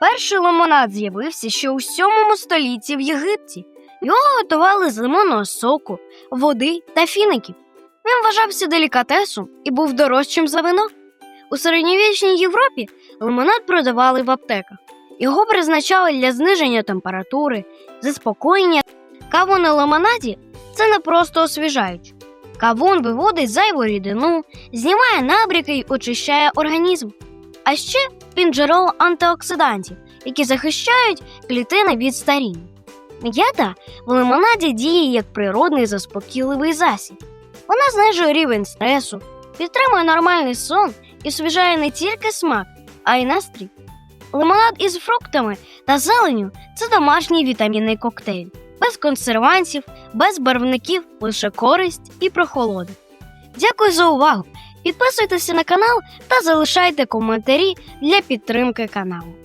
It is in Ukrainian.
Перший лимонад з'явився ще у 7 столітті в Єгипті. Його готували з лимонного соку, води та фіників. Він вважався делікатесом і був дорожчим за вино. У середньовічній Європі лимонад продавали в аптеках. Його призначали для зниження температури, заспокоєння. Каву на лимонаді це не просто освіжаюче. Кавун виводить зайву рідину, знімає набряки й очищає організм. А ще він джерело антиоксидантів, які захищають клітини від старіння. М'ята в лимонаді діє як природний заспокійливий засіб. Вона знижує рівень стресу, підтримує нормальний сон і освіжає не тільки смак, а й настрій. Лимонад із фруктами та зеленю це домашній вітамінний коктейль, без консервантів, без барвників, лише користь і прохолода. Дякую за увагу! Підписуйтеся на канал та залишайте коментарі для підтримки каналу.